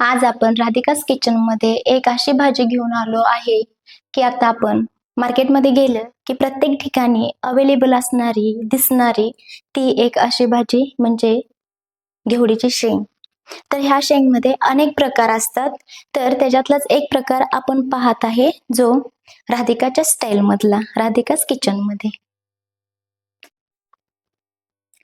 आज आपण राधिकाच किचनमध्ये एक अशी भाजी घेऊन आलो आहे की आता आपण मार्केटमध्ये गेलं की प्रत्येक ठिकाणी अवेलेबल असणारी दिसणारी ती एक अशी भाजी म्हणजे घेवडीची शेंग. तर ह्या शेंगमध्ये अनेक प्रकार असतात. तर त्याच्यातलाच एक प्रकार आपण पाहत आहे जो राधिकाच्या स्टाईल मधला राधिकाच किचनमध्ये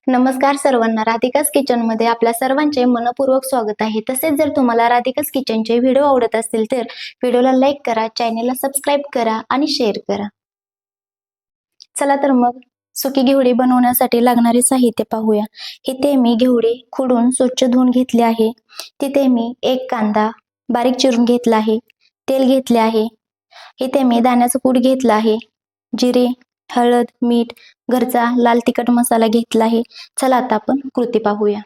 नमस्कार सर्वांना. राधिकाच किचनमध्ये आपल्या सर्वांचे मनपूर्वक स्वागत आहे. तसेच जर तुम्हाला राधिकाच किचनचे व्हिडिओ आवडत असतील तर व्हिडिओला लाईक करा चॅनेलला सबस्क्राईब करा आणि शेअर करा. चला तर मग सुकी घेवडी बनवण्यासाठी लागणारे साहित्य पाहूया. इथे मी घेवडी खुडून स्वच्छ धुवून घेतले आहे. तिथे मी एक कांदा बारीक चिरून घेतला आहे. तेल घेतले आहे. इथे मी दाण्याचं कूट घेतलं आहे. जिरे हळद मीठ घरचा लाल तिखट मसाला घेतला आहे. चला आता आपण कृती पाहूया.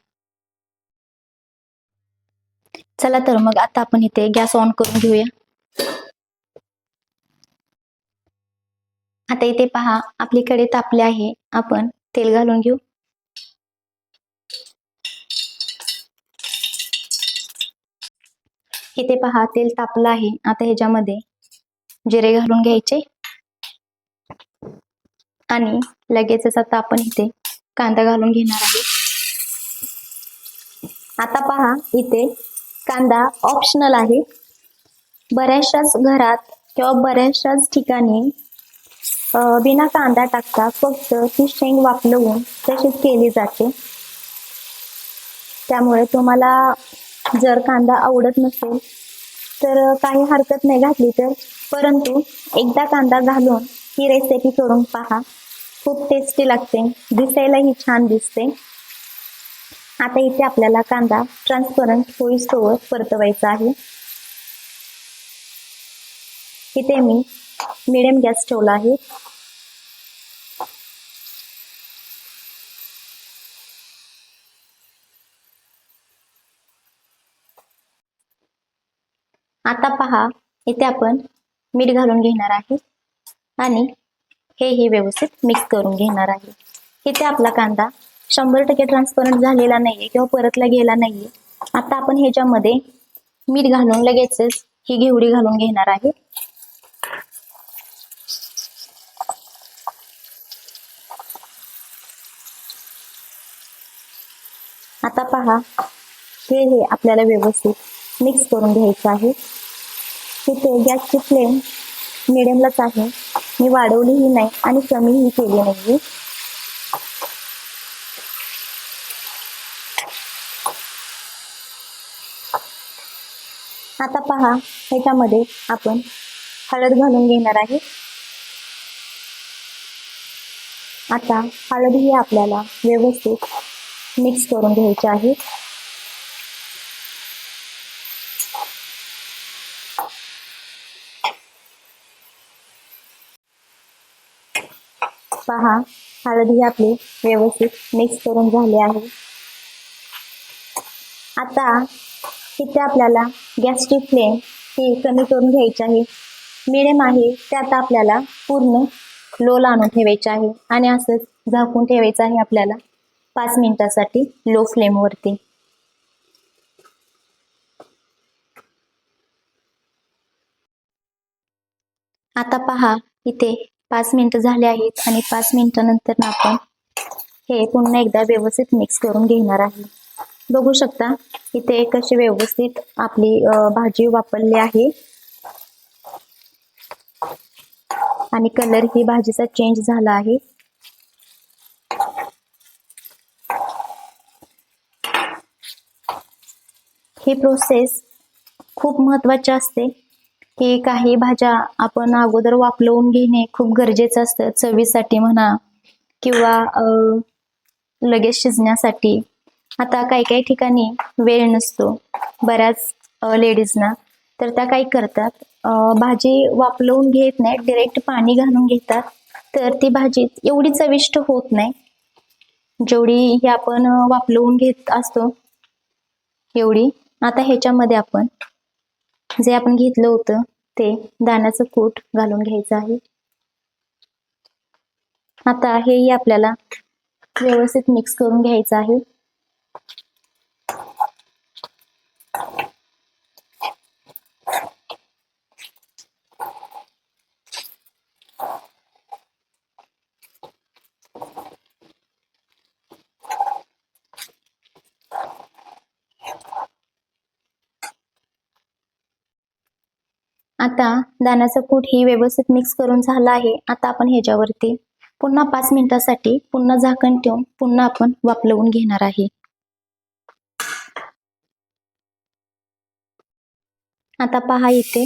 चला तर मग आता आपण इथे गॅस ऑन करून घेऊया. आता इथे पहा आपलीकडे तापले आहे. आपण तेल घालून घेऊ. इथे पहा तेल तापलं आहे. आता ह्याच्यामध्ये जिरे घालून घ्यायचे. आणि लगेचच आता आपण इथे कांदा घालून घेणार आहे आता पहा इथे कांदा ऑप्शनल आहे. बऱ्याचशाच घरात किंवा बऱ्याचशाच ठिकाणी बिना कांदा टाकता फक्त ती शेंग वापलवून तशीच केली जाते. त्यामुळे तुम्हाला जर कांदा आवडत नसेल तर काही हरकत नाही घातली तर परंतु एकदा कांदा घालून ही रेसिपी करून पहा. खूप टेस्टी लागते. दिसायलाही छान दिसते. आता इथे आपल्याला कांदा ट्रान्सपरंट होईस्तोवर परतवायचा आहे. इथे मी मिडियम गॅस ठेवला आहे. आता पहा इथे आपण मीठ घालून घेणार आहे. आणि हे हे व्यवस्थित मिक्स करून घेणार आहे. इथे आपला कांदा शंभर टक्के ट्रान्सपरंट झालेला नाहीये किंवा परतला गेला नाहीये. आता आपण ह्याच्यामध्ये मीठ घालून लगेचच ही घेवडी घालून घेणार आहे. आता पहा हे हे आपल्याला व्यवस्थित मिक्स करून घ्यायचं आहे. तिथे गॅसची फ्लेम मिडियमलाच आहे. मी वाढवलीही नाही आणि कमीही केली नाही आता पहा ह्याच्यामध्ये आपण हळद घालून घेणार आहे. आता हळद ही आपल्याला व्यवस्थित मिक्स करून घ्यायची आहे. पहा हळद ही आपली व्यवस्थित मिक्स करून झाली आहे. आता इथे आपल्याला गॅसची फ्लेम ही कमी करून घ्यायची आहे. मिडियम आहे त्यात आपल्याला पूर्ण लोला आणून ठेवायचे आहे आणि असंच झाकून ठेवायचं आहे आपल्याला पाच मिनिटासाठी लो फ्लेमवरती आता पहा इथे पाच मिनिटं झाले आहेत आणि पाच मिनिटानंतर आपण हे पुन्हा एकदा व्यवस्थित मिक्स करून घेणार आहे. बघू शकता इथे कशी व्यवस्थित आपली भाजी वापरली आहे. आणि कलर ही भाजीचा चेंज झाला आहे. ही प्रोसेस खूप महत्वाची असते. की काही भाज्या आपण अगोदर वापलवून घेणे खूप गरजेचं असतं. चवीसाठी म्हणा किंवा लगेच शिजण्यासाठी. आता काही काही ठिकाणी वेळ नसतो. बऱ्याच लेडीजना तर त्या काय करतात. भाजी वापलवून घेत नाही डिरेक्ट पाणी घालून घेतात. तर ती भाजी एवढी चविष्ट होत नाही. जेवढी ही आपण वापलवून वापरवून घेत असतो. एवढी. आता ह्याच्यामध्ये आपण जे आपण घेतलं होतं ते दाण्याचं कूट घालून घ्यायचं आहे. आता हेही आपल्याला व्यवस्थित मिक्स करून घ्यायचं आहे. आता दाण्याचं कूट ही व्यवस्थित मिक्स करून झालं आहे. आता आपण ह्याच्यावरती पुन्हा पाच मिनिटासाठी पुन्हा झाकण ठेवून पुन्हा आपण वापलवून घेणार आहे. आता पहा इथे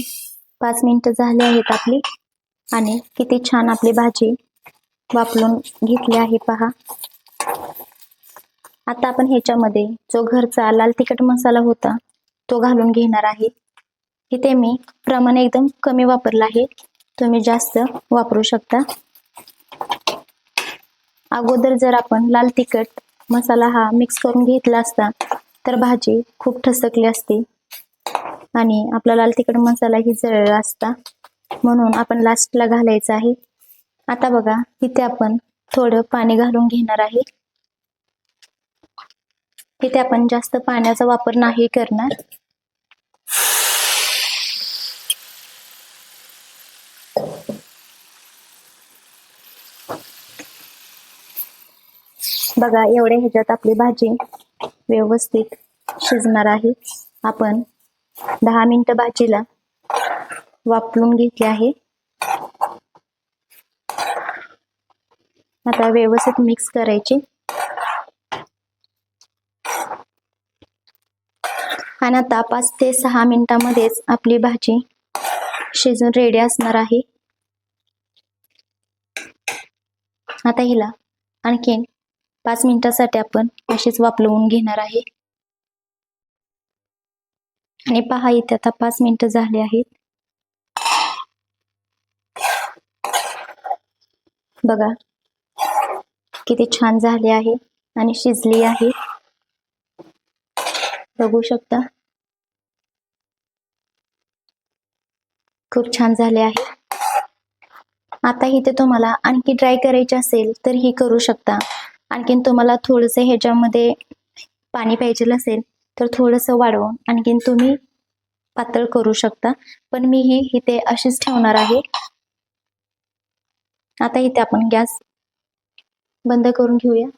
पाच मिनिटं झाली आहेत आपली आणि किती छान आपली भाजी वापरून घेतली आहे पहा. आता आपण ह्याच्यामध्ये जो घरचा लाल तिखट मसाला होता तो घालून घेणार आहे. इथे मी प्रमाण एकदम कमी वापरलं आहे. तुम्ही जास्त वापरू शकता. अगोदर जर आपण लाल तिखट मसाला हा मिक्स करून घेतला असता तर भाजी खूप ठसकली असती. आणि आपला लाल तिखट मसालाही जळला असता. म्हणून आपण लास्टला घालायचा आहे. आता बघा इथे आपण थोडं पाणी घालून घेणार आहे. इथे आपण जास्त पाण्याचा वापर नाही करणार. बघा एवढ्या ह्याच्यात आपली भाजी व्यवस्थित शिजणार आहे. आपण दहा मिनिटं भाजीला वापरून घेतली आहे. आता व्यवस्थित मिक्स करायची. आणि आता पाच ते सहा मिनिटांमध्येच आपली भाजी शिजून रेडी असणार आहे. आता हिला आणखीन पाच मिनिटासाठी आपण अशीच वापरवून घेणार आहे. आणि पहा इथे आता पाच मिनिटं झाले आहेत. बघा किती छान झाले आहे आणि शिजली आहे. बघू शकता. खूप छान झाले आहे. आता इथे तुम्हाला आणखी ट्राय करायचे असेल तर ही करू शकता. आणखीन तुम्हाला थोडंसं ह्याच्यामध्ये पाणी पाहिजे असेल तर थोडंसं वाढवून आणखीन तुम्ही पातळ करू शकता. पण मी ही इथे अशीच ठेवणार आहे. आता इथे आपण गॅस बंद करून घेऊया.